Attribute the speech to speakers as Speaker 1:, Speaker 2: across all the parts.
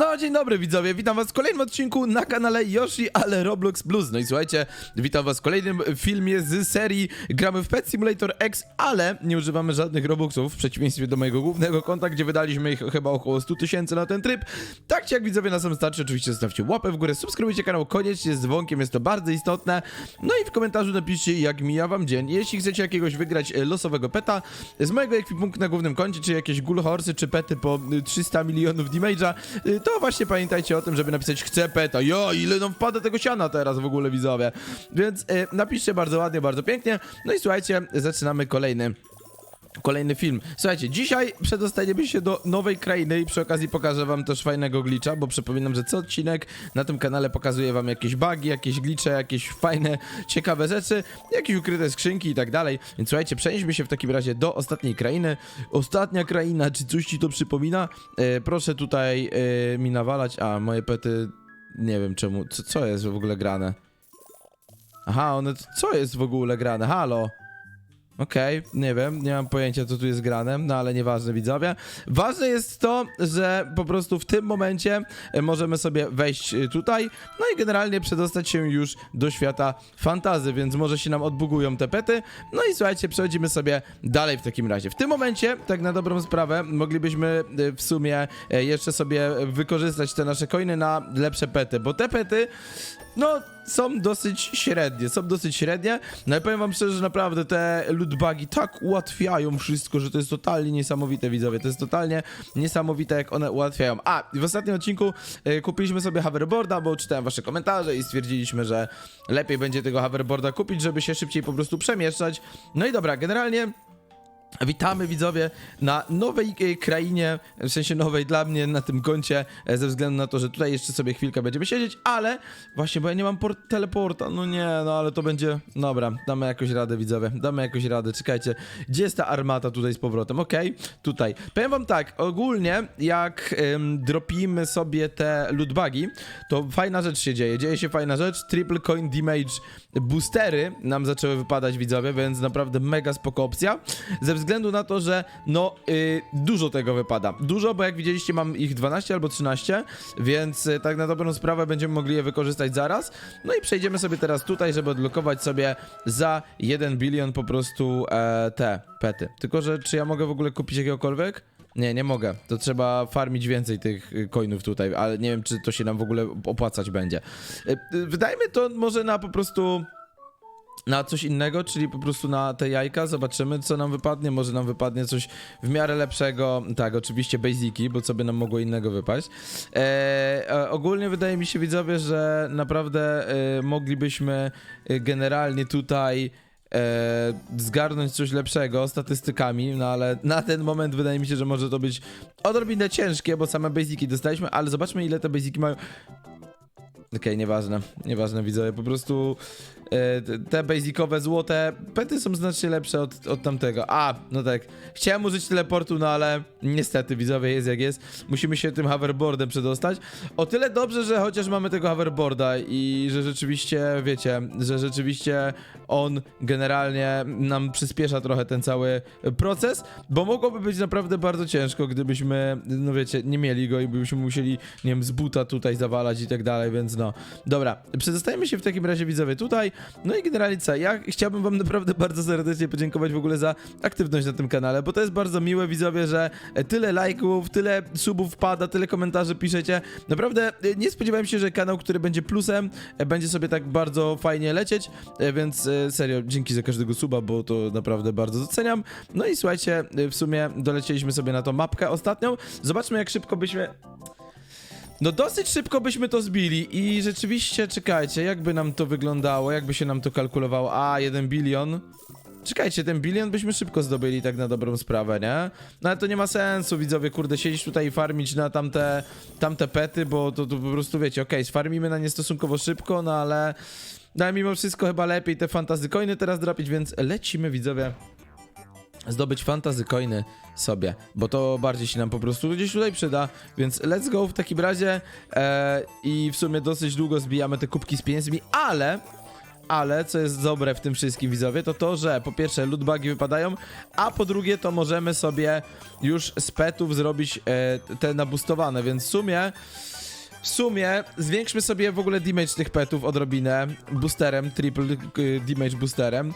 Speaker 1: No, dzień dobry widzowie, witam was w kolejnym odcinku na kanale Yoshi, ale Roblox Plus. No i słuchajcie, witam was w kolejnym filmie z serii Gramy w Pet Simulator X, ale nie używamy żadnych Robuxów, w przeciwieństwie do mojego głównego konta, gdzie wydaliśmy ich chyba około 100 tysięcy na ten tryb. Tak czy jak widzowie na samym starcie, oczywiście zostawcie łapę w górę, subskrybujcie kanał koniecznie z dzwonkiem, jest to bardzo istotne. No i w komentarzu napiszcie, jak mija wam dzień. Jeśli chcecie jakiegoś wygrać e, losowego peta z mojego ekwipunku na głównym koncie, czy jakieś ghoul horsey, czy pety po y, 300 milionów damage'a, y, to właśnie pamiętajcie o tym, żeby napisać chcę peta. Jo, ile nam wpada tego siana teraz w ogóle widzowie. Więc y, napiszcie bardzo ładnie, bardzo pięknie. No i słuchajcie, zaczynamy kolejny Kolejny film. Słuchajcie, dzisiaj przedostaniemy się do nowej krainy i przy okazji pokażę wam też fajnego glitcha, bo przypominam, że co odcinek na tym kanale pokazuję wam jakieś bugi, jakieś glitche, jakieś fajne, ciekawe rzeczy, jakieś ukryte skrzynki i tak dalej. Więc słuchajcie, przenieśmy się w takim razie do ostatniej krainy. Ostatnia kraina, czy coś ci to przypomina? E, proszę tutaj e, mi nawalać, a moje pety, nie wiem czemu, co, co jest w ogóle grane? Aha, one, co jest w ogóle grane? Halo? Okej, nie wiem, nie mam pojęcia co tu jest grane, no ale nieważne widzowie. Ważne jest to, że po prostu w tym momencie e, możemy sobie wejść e, tutaj, no i generalnie przedostać się już do świata fantazy, więc może się nam odbugują te pety. No i słuchajcie, przechodzimy sobie dalej w takim razie. W tym momencie, tak na dobrą sprawę, moglibyśmy e, w sumie jeszcze sobie wykorzystać te nasze coiny na lepsze pety, bo te pety no, są dosyć średnie, są dosyć średnie, no i powiem wam szczerze, że naprawdę te lootbagi tak ułatwiają wszystko, że to jest totalnie niesamowite, widzowie, to jest totalnie niesamowite, jak one ułatwiają. A, w ostatnim odcinku y, kupiliśmy sobie hoverboarda, bo czytałem wasze komentarze i stwierdziliśmy, że lepiej będzie tego hoverboarda kupić, żeby się szybciej po prostu przemieszczać. No i dobra, generalnie Witamy widzowie na nowej e, krainie, w sensie nowej dla mnie na tym koncie, e, ze względu na to, że tutaj jeszcze sobie chwilkę będziemy siedzieć, ale właśnie, bo ja nie mam port teleporta, no nie, no ale to będzie, dobra, damy jakoś radę widzowie, damy jakoś radę, czekajcie, gdzie jest ta armata tutaj z powrotem, okej, tutaj. Powiem wam tak, ogólnie jak ym, dropimy sobie te lootbagi, to fajna rzecz się dzieje, dzieje się fajna rzecz, triple coin damage boostery nam zaczęły wypadać widzowie, więc naprawdę mega spoko opcja, ze względu na to, że no y, dużo tego wypada. Dużo, bo jak widzieliście mam ich 12 albo 13, więc y, tak na dobrą sprawę będziemy mogli je wykorzystać zaraz. No i przejdziemy sobie teraz tutaj, żeby odblokować sobie za 1 bilion po prostu e, te pety. Tylko, że czy ja mogę w ogóle kupić jakiegokolwiek? Nie, nie mogę. To trzeba farmić więcej tych y, coinów tutaj, ale nie wiem, czy to się nam w ogóle opłacać będzie. Wydajmy to może na po prostu na coś innego, czyli po prostu na te jajka, zobaczymy co nam wypadnie, może nam wypadnie coś w miarę lepszego, tak, oczywiście basiki, bo co by nam mogło innego wypaść. E, e, ogólnie wydaje mi się widzowie, że naprawdę e, moglibyśmy e, generalnie tutaj e, zgarnąć coś lepszego statystykami, no ale na ten moment wydaje mi się, że może to być odrobinę ciężkie, bo same basiki dostaliśmy, ale zobaczmy ile te basiki mają. Okej, nieważne, nieważne widzowie, po prostu e, te- te basicowe złote pety są znacznie lepsze od, od tamtego. A, no tak, chciałem użyć teleportu, no ale niestety widzowie jest jak jest. Musimy się tym hoverboardem przedostać. O tyle dobrze, że chociaż mamy tego hoverboarda i że rzeczywiście, wiecie, że rzeczywiście on generalnie nam przyspiesza trochę ten cały proces, bo mogłoby być naprawdę bardzo ciężko, gdybyśmy, no wiecie, nie mieli go i byśmy musieli, nie wiem, z buta tutaj zawalać i tak dalej, więc no. Dobra, przedostajemy się w takim razie widzowie tutaj, no i generalnie co, ja chciałbym wam naprawdę bardzo serdecznie podziękować w ogóle za aktywność na tym kanale, bo to jest bardzo miłe widzowie, że tyle lajków, tyle subów wpada, tyle komentarzy piszecie. Naprawdę e, nie spodziewałem się, że kanał, który będzie plusem, e, będzie sobie tak bardzo fajnie lecieć, e, więc serio, dzięki za każdego suba, bo to naprawdę bardzo doceniam. No i słuchajcie, w sumie dolecieliśmy sobie na tą mapkę ostatnią. Zobaczmy, jak szybko byśmy no dosyć szybko byśmy to zbili i rzeczywiście, czekajcie, jakby nam to wyglądało, jakby się nam to kalkulowało. A, 1 bilion. Czekajcie, ten bilion byśmy szybko zdobyli tak na dobrą sprawę, nie? No ale to nie ma sensu, widzowie, kurde, siedzieć tutaj i farmić na tamte, tamte pety, bo to, to po prostu wiecie, okej, sfarmimy na nie stosunkowo szybko, no ale... No ale mimo wszystko chyba lepiej te fantazy coiny teraz dropić, więc lecimy, widzowie zdobyć fantazy coiny sobie, bo to bardziej się nam po prostu gdzieś tutaj przyda, więc let's go w takim razie. E, i w sumie dosyć długo zbijamy te kubki z pieniędzmi, ale ale co jest dobre w tym wszystkim widzowie, to to, że po pierwsze lootbagi wypadają, a po drugie to możemy sobie już z petów zrobić e, te nabustowane, więc w sumie w sumie zwiększmy sobie w ogóle damage tych petów odrobinę boosterem, triple y, damage boosterem.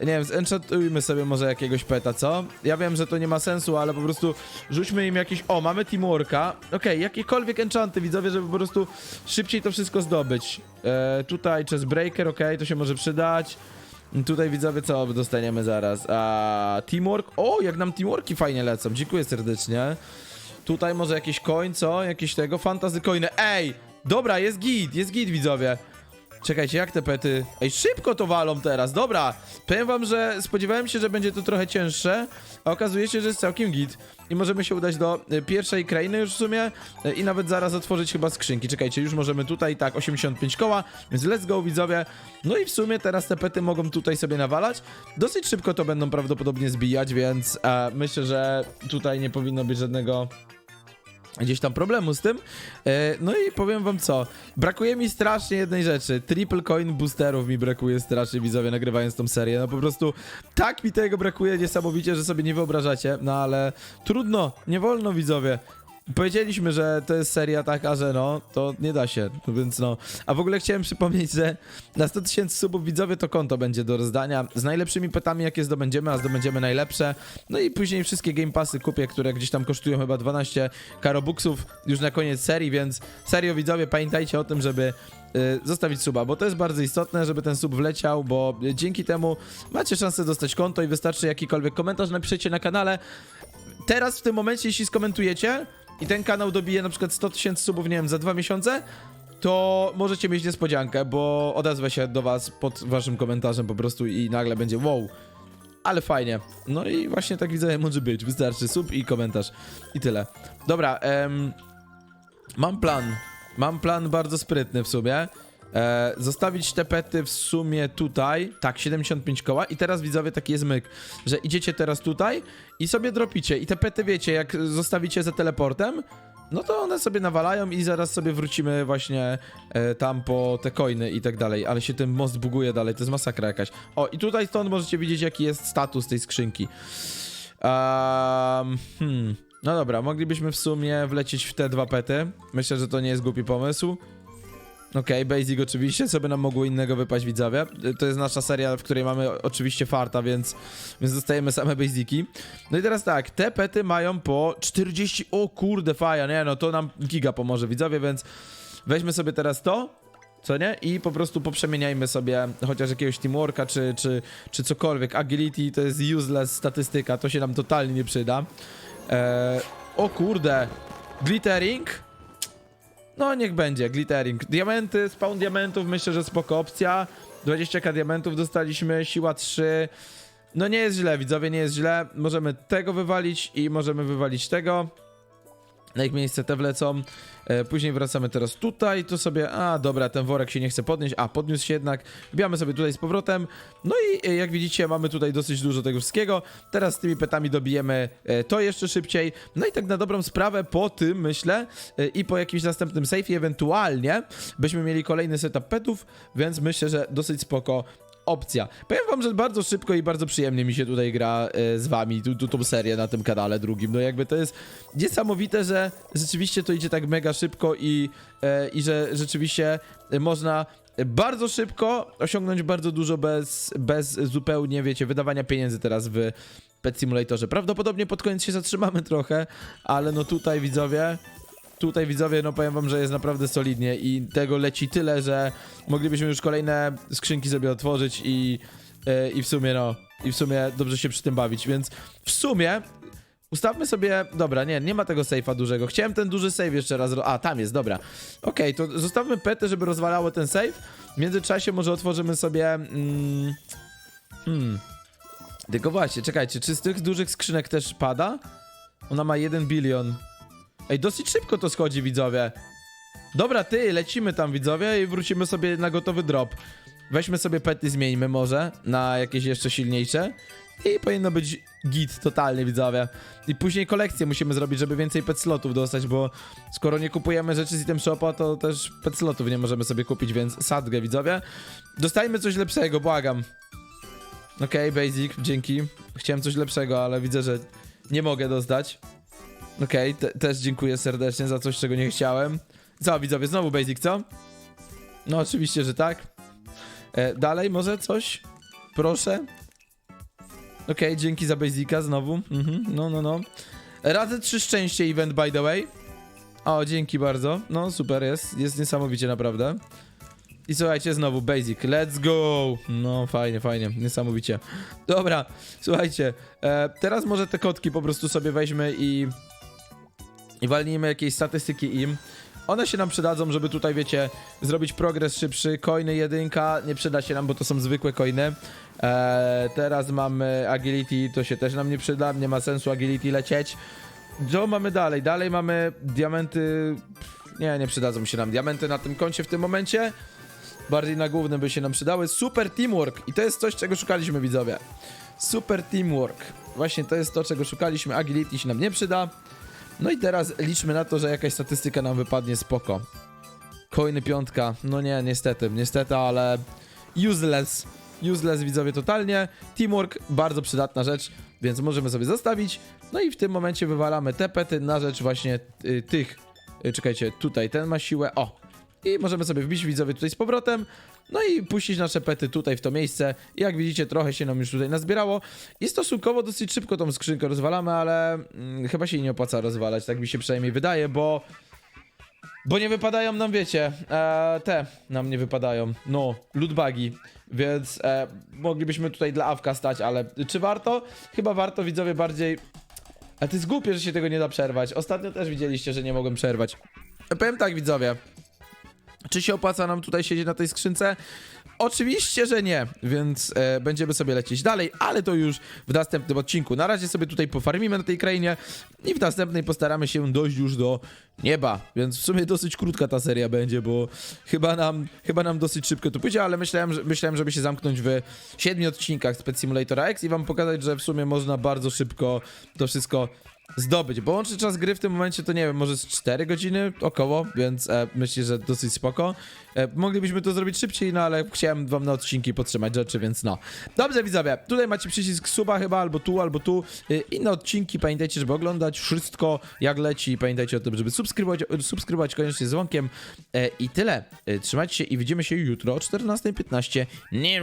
Speaker 1: Nie wiem, zenchantujmy sobie może jakiegoś peta, co? Ja wiem, że to nie ma sensu, ale po prostu rzućmy im jakieś... O, mamy teamworka. Okej, jakiekolwiek enchanty, widzowie, żeby po prostu szybciej to wszystko zdobyć. E, tutaj chest breaker, okej, to się może przydać. Tutaj widzowie, co dostaniemy zaraz? A, teamwork. O, jak nam teamworki fajnie lecą. Dziękuję serdecznie. Tutaj może jakieś coin, co? Jakieś tego? Fantazy coiny. Ej! Dobra, jest git, jest git, widzowie. Czekajcie, jak te pety... Ej, szybko to walą teraz, dobra. Powiem wam, że spodziewałem się, że będzie to trochę cięższe, a okazuje się, że jest całkiem git. I możemy się udać do y, pierwszej krainy już w sumie y, i nawet zaraz otworzyć chyba skrzynki. Czekajcie, już możemy tutaj, tak, 85 koła, więc let's go, widzowie. No i w sumie teraz te pety mogą tutaj sobie nawalać. Dosyć szybko to będą prawdopodobnie zbijać, więc e, myślę, że tutaj nie powinno być żadnego gdzieś tam problemu z tym. E, no i powiem wam co, brakuje mi strasznie jednej rzeczy. Triple coin boosterów mi brakuje strasznie, widzowie, nagrywając tą serię. No po prostu tak mi tego brakuje niesamowicie, że sobie nie wyobrażacie. No ale trudno, nie wolno, widzowie. Powiedzieliśmy, że to jest seria taka, że no, to nie da się, no więc no. A w ogóle chciałem przypomnieć, że na 100 tysięcy subów widzowie to konto będzie do rozdania z najlepszymi petami, jakie zdobędziemy, a zdobędziemy najlepsze. No i później wszystkie Game Passy kupię, które gdzieś tam kosztują chyba 12 karobuksów już na koniec serii, więc serio widzowie, pamiętajcie o tym, żeby y, zostawić suba, bo to jest bardzo istotne, żeby ten sub wleciał, bo dzięki temu macie szansę dostać konto i wystarczy jakikolwiek komentarz napiszecie na kanale. Teraz w tym momencie, jeśli skomentujecie i ten kanał dobije na przykład 100 tysięcy subów, nie wiem, za dwa miesiące, to możecie mieć niespodziankę, bo odezwę się do was pod waszym komentarzem po prostu i nagle będzie wow. Ale fajnie. No i właśnie tak widzę, może być. Wystarczy sub i komentarz. I tyle. Dobra, em, mam plan. Mam plan bardzo sprytny w sumie. E, zostawić te pety w sumie tutaj. Tak, 75 koła. I teraz widzowie taki jest myk, że idziecie teraz tutaj i sobie dropicie. I te pety wiecie, jak zostawicie za teleportem, no to one sobie nawalają i zaraz sobie wrócimy właśnie e, tam po te coiny i tak dalej. Ale się ten most buguje dalej, to jest masakra jakaś. O, i tutaj stąd możecie widzieć, jaki jest status tej skrzynki. Um, hmm. No dobra, moglibyśmy w sumie wlecieć w te dwa pety. Myślę, że to nie jest głupi pomysł. Okej, basic oczywiście, co by nam mogło innego wypaść widzowie. To jest nasza seria, w której mamy oczywiście farta, więc, więc dostajemy same basiki. No i teraz tak, te pety mają po 40... O kurde, faja, nie no, to nam giga pomoże widzowie, więc weźmy sobie teraz to, co nie? I po prostu poprzemieniajmy sobie chociaż jakiegoś teamworka, czy, czy, czy cokolwiek. Agility to jest useless statystyka, to się nam totalnie nie przyda. Eee, o kurde, glittering? No niech będzie, glittering. Diamenty, spawn diamentów, myślę, że spoko opcja. 20k diamentów dostaliśmy, siła 3. No nie jest źle, widzowie, nie jest źle. Możemy tego wywalić i możemy wywalić tego. Na ich miejsce te wlecą. E, później wracamy teraz tutaj, tu sobie, a dobra, ten worek się nie chce podnieść, a podniósł się jednak. Wbijamy sobie tutaj z powrotem. No i e, jak widzicie, mamy tutaj dosyć dużo tego wszystkiego. Teraz z tymi petami dobijemy e, to jeszcze szybciej. No i tak na dobrą sprawę, po tym myślę i po jakimś następnym safe'ie ewentualnie byśmy mieli kolejny setup petów, więc myślę, że dosyć spoko opcja. Powiem wam, że bardzo szybko i bardzo przyjemnie mi się tutaj gra e, z wami, tu, tu tą serię na tym kanale drugim. No jakby to jest niesamowite, że rzeczywiście to idzie tak mega szybko i, e, i że rzeczywiście można bardzo szybko osiągnąć bardzo dużo bez, bez zupełnie, wiecie, wydawania pieniędzy teraz w Pet Simulatorze. Prawdopodobnie pod koniec się zatrzymamy trochę, ale no tutaj widzowie, tutaj widzowie, no powiem wam, że jest naprawdę solidnie i tego leci tyle, że moglibyśmy już kolejne skrzynki sobie otworzyć i, e, i w sumie no, i w sumie dobrze się przy tym bawić, więc w sumie ustawmy sobie, dobra, nie, nie ma tego safe'a dużego, chciałem ten duży save jeszcze raz, a tam jest, dobra, okej, to zostawmy pety, żeby rozwalało ten save, w międzyczasie może otworzymy sobie, mm, hmm, tylko właśnie, czekajcie, czy z tych dużych skrzynek też pada? Ona ma 1 bilion. Ej, dosyć szybko to schodzi, widzowie. Dobra, ty, lecimy tam, widzowie, i wrócimy sobie na gotowy drop. Weźmy sobie pety, zmieńmy może na jakieś jeszcze silniejsze. i powinno być git totalnie, widzowie. I później kolekcję musimy zrobić, żeby więcej pet slotów dostać, bo skoro nie kupujemy rzeczy z item shopa, to też pet slotów nie możemy sobie kupić, więc sadgę, widzowie. Dostajmy coś lepszego, błagam. Okej, basic, dzięki. Chciałem coś lepszego, ale widzę, że nie mogę dostać. Okej, te, też dziękuję serdecznie za coś, czego nie chciałem. Co, widzowie, znowu basic, co? No oczywiście, że tak. E, dalej może coś? Proszę. Okej, dzięki za basica znowu. Mhm, no, no, no. Razy trzy szczęście event, by the way. O, dzięki bardzo. No, super jest. Jest niesamowicie, naprawdę. I słuchajcie, znowu basic. Let's go! No, fajnie, fajnie. Niesamowicie. Dobra, słuchajcie. E, teraz może te kotki po prostu sobie weźmy i... I walnijmy jakieś statystyki im. One się nam przydadzą, żeby tutaj, wiecie, zrobić progres szybszy. Coiny jedynka nie przyda się nam, bo to są zwykłe coiny. Eee, teraz mamy agility, to się też nam nie przyda, nie ma sensu agility lecieć. Co mamy dalej? Dalej mamy diamenty... Nie, nie przydadzą się nam diamenty na tym koncie w tym momencie. Bardziej na głównym by się nam przydały. Super teamwork i to jest coś, czego szukaliśmy, widzowie. Super teamwork. Właśnie to jest to, czego szukaliśmy. Agility się nam nie przyda. No i teraz liczmy na to, że jakaś statystyka nam wypadnie spoko. Coiny piątka. No nie, niestety, niestety, ale useless. Useless widzowie totalnie. Teamwork, bardzo przydatna rzecz, więc możemy sobie zostawić. No i w tym momencie wywalamy te pety na rzecz właśnie y, tych. Y, czekajcie, tutaj ten ma siłę. O! I możemy sobie wbić widzowie tutaj z powrotem. No i puścić nasze pety tutaj w to miejsce. I jak widzicie, trochę się nam już tutaj nazbierało. I stosunkowo dosyć szybko tą skrzynkę rozwalamy, ale mm, chyba się nie opłaca rozwalać, tak mi się przynajmniej wydaje, bo... Bo nie wypadają nam, wiecie, e, te nam nie wypadają, no, lootbagi, więc e, moglibyśmy tutaj dla awka stać, ale czy warto? Chyba warto, widzowie, bardziej... Ale to jest głupie, że się tego nie da przerwać. Ostatnio też widzieliście, że nie mogłem przerwać. Powiem tak, widzowie, czy się opłaca nam tutaj siedzieć na tej skrzynce? Oczywiście, że nie, więc e, będziemy sobie lecieć dalej, ale to już w następnym odcinku. Na razie sobie tutaj pofarmimy na tej krainie i w następnej postaramy się dojść już do nieba, więc w sumie dosyć krótka ta seria będzie, bo chyba nam, chyba nam dosyć szybko to pójdzie, ale myślałem, że, myślałem, żeby się zamknąć w siedmiu odcinkach z Pet Simulatora X i wam pokazać, że w sumie można bardzo szybko to wszystko zdobyć, bo łączny czas gry w tym momencie to nie wiem, może z 4 godziny około, więc e, myślę, że dosyć spoko. E, moglibyśmy to zrobić szybciej, no ale chciałem wam na odcinki podtrzymać rzeczy, więc no. Dobrze widzowie, tutaj macie przycisk suba chyba, albo tu, albo tu. E, inne odcinki, pamiętajcie, żeby oglądać wszystko jak leci. Pamiętajcie o tym, żeby subskrybować, subskrybować koniecznie z dzwonkiem. E, I tyle. E, trzymajcie się i widzimy się jutro o 14.15. Nie,